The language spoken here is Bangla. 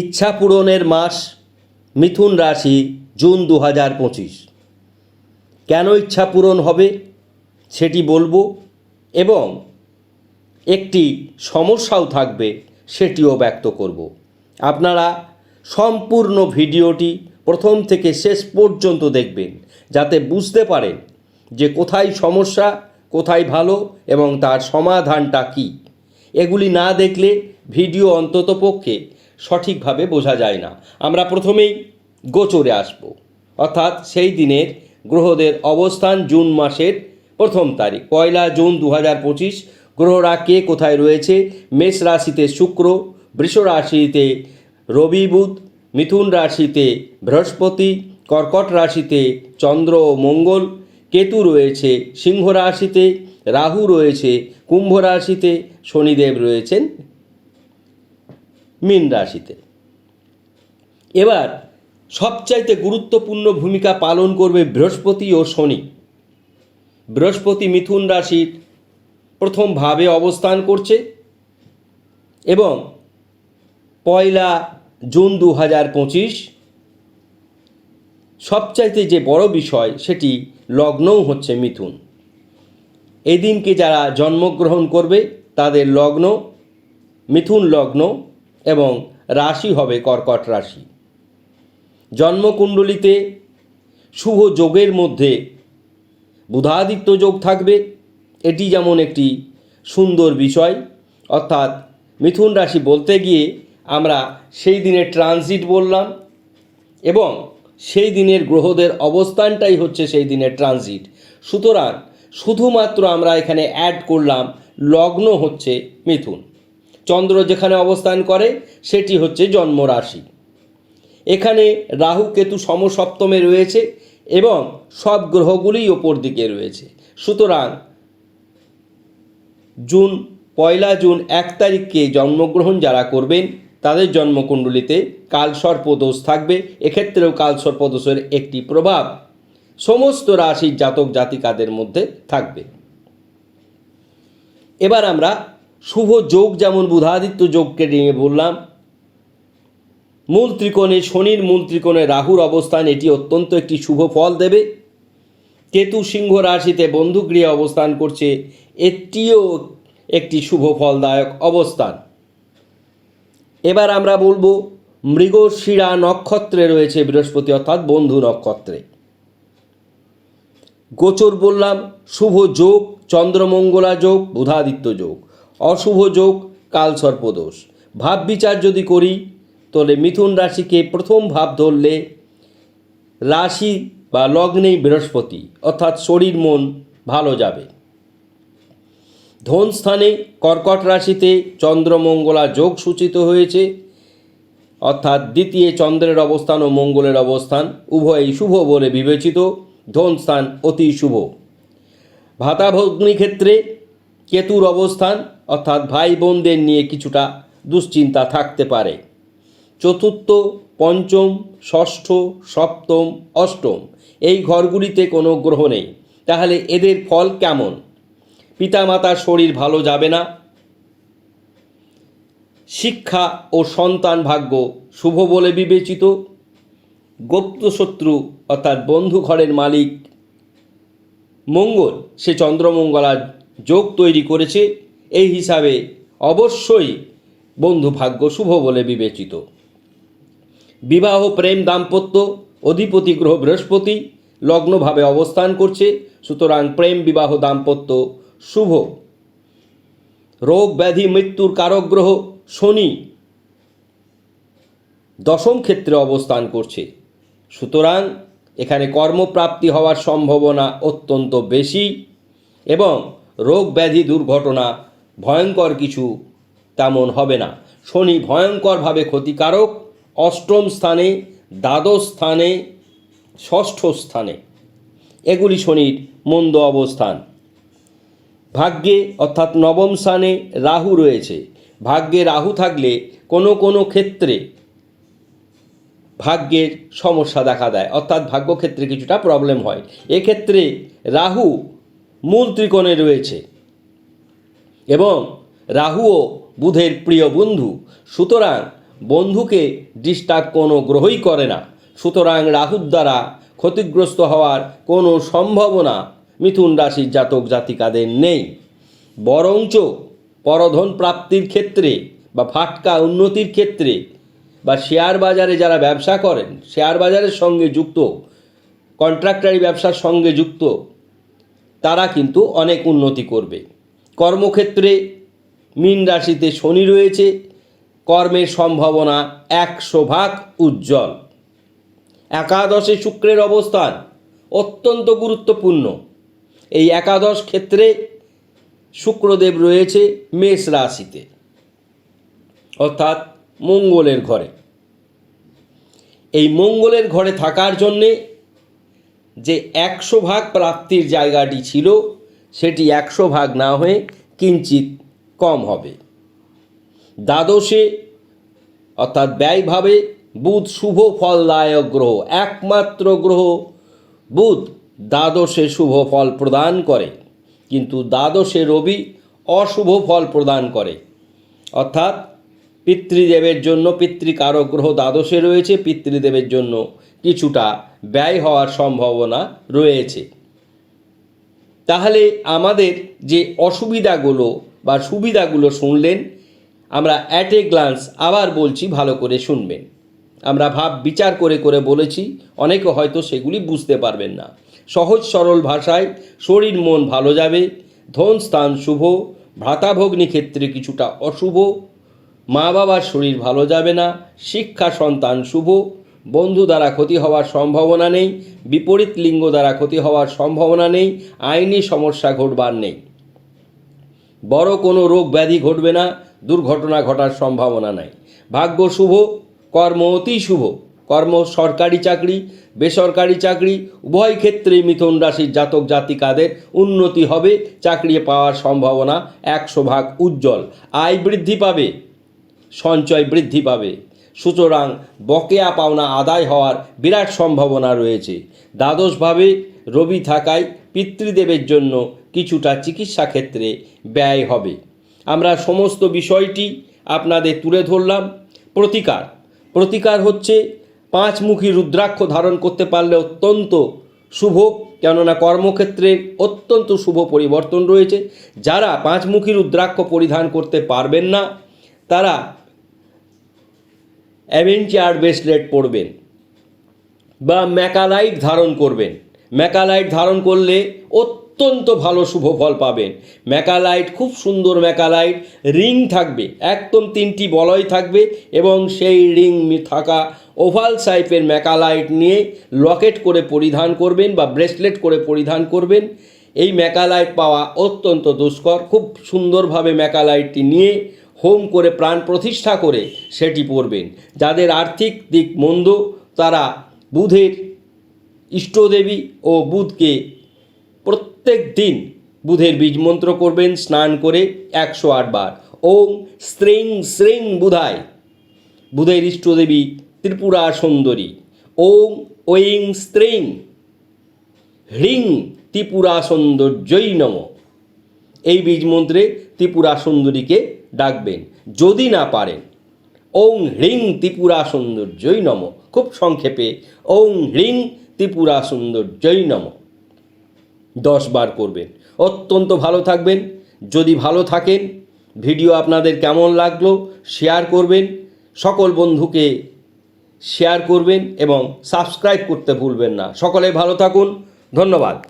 ইচ্ছা পূরণের মাস মিথুন রাশি, জুন দু হাজার পঁচিশ। কেন ইচ্ছা পূরণ হবে সেটি বলব এবং একটি সমস্যাও থাকবে সেটিও ব্যক্ত করব। আপনারা সম্পূর্ণ ভিডিওটি প্রথম থেকে শেষ পর্যন্ত দেখবেন, যাতে বুঝতে পারেন যে কোথায় সমস্যা, কোথায় ভালো এবং তার সমাধানটা কী। এগুলি না দেখলে ভিডিও অন্ততপক্ষে সঠিকভাবে বোঝা যায় না। আমরা প্রথমেই গোচরে আসব। অর্থাৎ সেই দিনের গ্রহদের অবস্থান জুন মাসের প্রথম তারিখ। পয়লা জুন দু পঁচিশ, গ্রহরা কে কোথায় রয়েছে? মেষ রাশিতে শুক্র, বৃষ রাশিতে রবি বুধ, মিথুন রাশিতে বৃহস্পতি, কর্কট রাশিতে চন্দ্র ও মঙ্গল, কেতু রয়েছে সিংহ রাশিতে, রাহু রয়েছে কুম্ভ রাশিতে, শনিদেব রয়েছেন মীন রাশিতে। এবার সবচাইতে গুরুত্বপূর্ণ ভূমিকা পালন করবে বৃহস্পতি ও শনি। বৃহস্পতি মিথুন রাশির প্রথম ভাবে অবস্থান করছে এবং পয়লা জুন দু হাজার পঁচিশ সবচাইতে যে বড় বিষয় সেটি লগ্নও হচ্ছে মিথুন। এদিনকে যারা জন্মগ্রহণ করবে তাদের লগ্ন, মিথুন লগ্ন এবং রাশি হবে কর্কট রাশি। জন্মকুণ্ডলিতে শুভ যোগের মধ্যে বুধাদিত্য যোগ থাকবে। এটি যেমন একটি সুন্দর বিষয়, অর্থাৎ মিথুন রাশি বলতে গিয়ে আমরা সেই দিনের ট্রানজিট বললাম এবং সেই দিনের গ্রহদের অবস্থানটাই হচ্ছে সেই দিনের ট্রানজিট সুতরাং শুধুমাত্র আমরা এখানে অ্যাড করলাম, লগ্ন হচ্ছে মিথুন। চন্দ্র যেখানে অবস্থান করে, সেটি হচ্ছে জন্ম রাশি এখানে রাহু কেতু সমসপ্তমে রয়েছে এবং সব গ্রহগুলিই ওপর দিকে রয়েছে। সুতরাং জুন, পয়লা জুন এক তারিখকে জন্মগ্রহণ যারা করবেন, তাদের জন্মকুণ্ডলিতে কালসর্প দোষ থাকবে। এক্ষেত্রেও কালসর্প দোষের একটি প্রভাব সমস্ত রাশির জাতক জাতিকাদের মধ্যে থাকবে। এবার আমরা শুভ যোগ যেমন বুধাদিত্য যোগকে নিয়ে বললাম। মূল ত্রিকোণে শনির মূল ত্রিকোণে রাহুর অবস্থান, এটি অত্যন্ত একটি শুভ ফল দেবে। কেতু সিংহ রাশিতে বন্ধুগৃহে অবস্থান করছে, এটিও একটি শুভ ফলদায়ক অবস্থান। এবার আমরা বলব মৃগশিরা নক্ষত্রে রয়েছে বৃহস্পতি, অর্থাৎ বন্ধু নক্ষত্রে। গোচর বললাম, শুভ যোগ, চন্দ্রমঙ্গলা যোগ, বুধাদিত্য যোগ। অশুভ যোগ কালসর্পদোষ ভাব বিচার যদি করি, তাহলে মিথুন রাশিকে প্রথম ভাব ধরলে রাশি বা লগ্নেই বৃহস্পতি, অর্থাৎ শরীর মন ভালো যাবে। ধন কর্কট রাশিতে চন্দ্রমঙ্গলা যোগ সূচিত হয়েছে, অর্থাৎ দ্বিতীয় চন্দ্রের অবস্থান ও মঙ্গলের অবস্থান উভয়ই শুভ বলে বিবেচিত। ধন অতি শুভ। ভাতাভগ্নি ক্ষেত্রে কেতুর অবস্থান, অর্থাৎ ভাই বোনদের নিয়ে কিছুটা দুশ্চিন্তা থাকতে পারে। চতুর্থ, পঞ্চম, ষষ্ঠ, সপ্তম, অষ্টম, এই ঘরগুলিতে কোনো গ্রহ নেই। তাহলে এদের ফল কেমন? পিতামাতার শরীর ভালো যাবে না। শিক্ষা ও সন্তান ভাগ্য শুভ বলে বিবেচিত। গুপ্ত শত্রু অর্থাৎ বন্ধু ঘরের মালিক মঙ্গল, সে চন্দ্রমঙ্গলার যোগ তৈরি করেছে, এই হিসাবে অবশ্যই বন্ধু ভাগ্য শুভ বলে বিবেচিত। বিবাহ, প্রেম, দাম্পত্য, অধিপতি গ্রহ বৃহস্পতি লগ্নভাবে অবস্থান করছে, সুতরাং প্রেম, বিবাহ, দাম্পত্য শুভ। রোগ, ব্যাধি, মৃত্যুর কারক গ্রহ শনি দশম ক্ষেত্রে অবস্থান করছে। সুতরাং এখানে কর্মপ্রাপ্তি হওয়ার সম্ভাবনা অত্যন্ত বেশি এবং রোগ ব্যাধি দুর্ঘটনা, ভয়ঙ্কর কিছু তেমন হবে না। শনি ভয়ঙ্করভাবে ক্ষতিকারক, অষ্টম স্থানে, দ্বাদশ স্থানে, ষষ্ঠ স্থানে। এগুলি শনির মন্দ অবস্থান। ভাগ্যে অর্থাৎ নবম স্থানে রাহু রয়েছে। ভাগ্যে রাহু থাকলে কোনো কোনো ক্ষেত্রে ভাগ্যের সমস্যা দেখা দেয়। অর্থাৎ ভাগ্যক্ষেত্রে কিছুটা প্রবলেম হয়। এক্ষেত্রে রাহু মূল ত্রিকোণে রয়েছে। এবং রাহুও বুধের প্রিয় বন্ধু, সুতরাং বন্ধুকে ডিস্টার্ব কোনো গ্রহই করে না। সুতরাং রাহুর দ্বারা ক্ষতিগ্রস্ত হওয়ার কোনো সম্ভাবনা মিথুন রাশির জাতক জাতিকাদের নেই। বরঞ্চ পরধন প্রাপ্তির ক্ষেত্রে বা ফাটকা উন্নতির ক্ষেত্রে বা শেয়ার বাজারে যারা ব্যবসা করেন, শেয়ার বাজারের সঙ্গে যুক্ত, কন্ট্রাক্টারি ব্যবসার সঙ্গে যুক্ত তারা কিন্তু অনেক উন্নতি করবে। কর্মক্ষেত্রে মীন রাশিতে শনি রয়েছে, কর্মের সম্ভাবনা একশো ভাগ উজ্জ্বল। একাদশে শুক্রের অবস্থান অত্যন্ত গুরুত্বপূর্ণ। এই একাদশ ক্ষেত্রে শুক্রদেব রয়েছে মেষ রাশিতে, অর্থাৎ মঙ্গলের ঘরে। এই মঙ্গলের ঘরে থাকার জন্যে যে একশো ভাগ প্রাপ্তির জায়গাটি ছিল, সেটি একশো ভাগ না হয়ে কিঞ্চিত কম হবে। দ্বাদশে, অর্থাৎ ব্যয়ভাবে, বুধ শুভ ফলদায়ক গ্রহ, একমাত্র গ্রহ। বুধ দ্বাদশে শুভ ফল প্রদান করে, কিন্তু দ্বাদশে রবি অশুভ ফল প্রদান করে। অর্থাৎ, পিতৃদেবের জন্য পিতৃকারক গ্রহ দ্বাদশে রয়েছে, পিতৃদেবের জন্য কিছুটা ব্যয় হওয়ার সম্ভাবনা রয়েছে। তাহলে আমাদের যে অসুবিধাগুলো বা সুবিধাগুলো শুনলেন, আমরা অ্যাট এ গ্লান্স আবার বলছি ভালো করে শুনবেন। আমরা ভাব বিচার করে করে বলেছি, অনেকে হয়তো সেগুলি বুঝতে পারবেন না। সহজ সরল ভাষায় শরীর মন ভালো যাবে, ধন স্থান শুভ ভ্রাতাভগ্নি ক্ষেত্রে কিছুটা অশুভ, মা বাবার শরীর ভালো যাবে না, শিক্ষা সন্তান শুভ বন্ধু দ্বারা ক্ষতি হওয়ার সম্ভাবনা নেই, বিপরীত লিঙ্গ দ্বারা ক্ষতি হওয়ার সম্ভাবনা নেই, আইনি সমস্যা ঘটবার নেই। বড় কোনো রোগ ব্যাধি ঘটবে না, দুর্ঘটনা ঘটার সম্ভাবনা নাই। ভাগ্য শুভ, কর্ম অতি শুভ। কর্ম সরকারি চাকরি, বেসরকারি চাকরি, উভয় ক্ষেত্রে মিথুন রাশির জাতক জাতিকাদের উন্নতি হবে, চাকরি পাওয়ার সম্ভাবনা একশো ভাগ উজ্জ্বল। আয় বৃদ্ধি পাবে, সঞ্চয় বৃদ্ধি পাবে। সুতরাং বকেয়া পাওনা আদায় হওয়ার বিরাট সম্ভাবনা রয়েছে। দ্বাদশভাবে রবি থাকায় পিতৃদেবের জন্য কিছুটা চিকিৎসা ক্ষেত্রে ব্যয় হবে। আমরা সমস্ত বিষয়টি আপনাদের তুলে ধরলাম। প্রতিকার। প্রতিকার হচ্ছে পাঁচমুখী রুদ্রাক্ষ ধারণ করতে পারলে অত্যন্ত শুভ, কেননা কর্মক্ষেত্রে অত্যন্ত শুভ পরিবর্তন রয়েছে। যারা পাঁচমুখী রুদ্রাক্ষ পরিধান করতে পারবেন না, তারা অ্যাভেঞ্চার ব্রেসলেট পরবেন বা ম্যাকালাইট ধারণ করবেন। ম্যাকালাইট ধারণ করলে অত্যন্ত ভালো শুভ ফল পাবেন। ম্যাকালাইট, খুব সুন্দর ম্যাকালাইট, রিং থাকবে, একদম তিনটি বলয় থাকবে এবং সেই রিং থাকা ওভাল সাইপের ম্যাকালাইট নিয়ে লকেট করে পরিধান করবেন বা ব্রেসলেট করে পরিধান করবেন। এই ম্যাকালাইট পাওয়া অত্যন্ত দুষ্কর। খুব সুন্দরভাবে ম্যাকালাইটটি নিয়ে হোম করে প্রাণ প্রতিষ্ঠা করে সেটি পড়বেন। যাদের আর্থিক দিক মন্দ, তারা বুধের ইষ্টদেবী ও বুধকে প্রত্যেক দিন বুধের বীজ মন্ত্র করবেন, স্নান করে একশো আটবার ওম স্ত্রিং শ্রিং বুধায়। বুধের ইষ্টদেবী ত্রিপুরা সুন্দরী। ওম ওইং স্ত্রিং হ্রিং ত্রিপুরা সৌন্দর্যই নম। এই বীজ মন্ত্রে ত্রিপুরা সুন্দরীকে ডাকবেন। যদি না পারেন, ওং হ্রিং ত্রিপুরা সৌন্দর্যই নম। খুব সংক্ষেপে, ওং হ্রিং ত্রিপুরা সৌন্দর্যই নম। দশ বার করবেন। অত্যন্ত ভালো থাকবেন। যদি ভালো থাকেন, ভিডিও আপনাদের কেমন লাগল শেয়ার করবেন। সকল বন্ধুকে শেয়ার করবেন এবং সাবস্ক্রাইব করতে ভুলবেন না। সকলে ভালো থাকুন। ধন্যবাদ।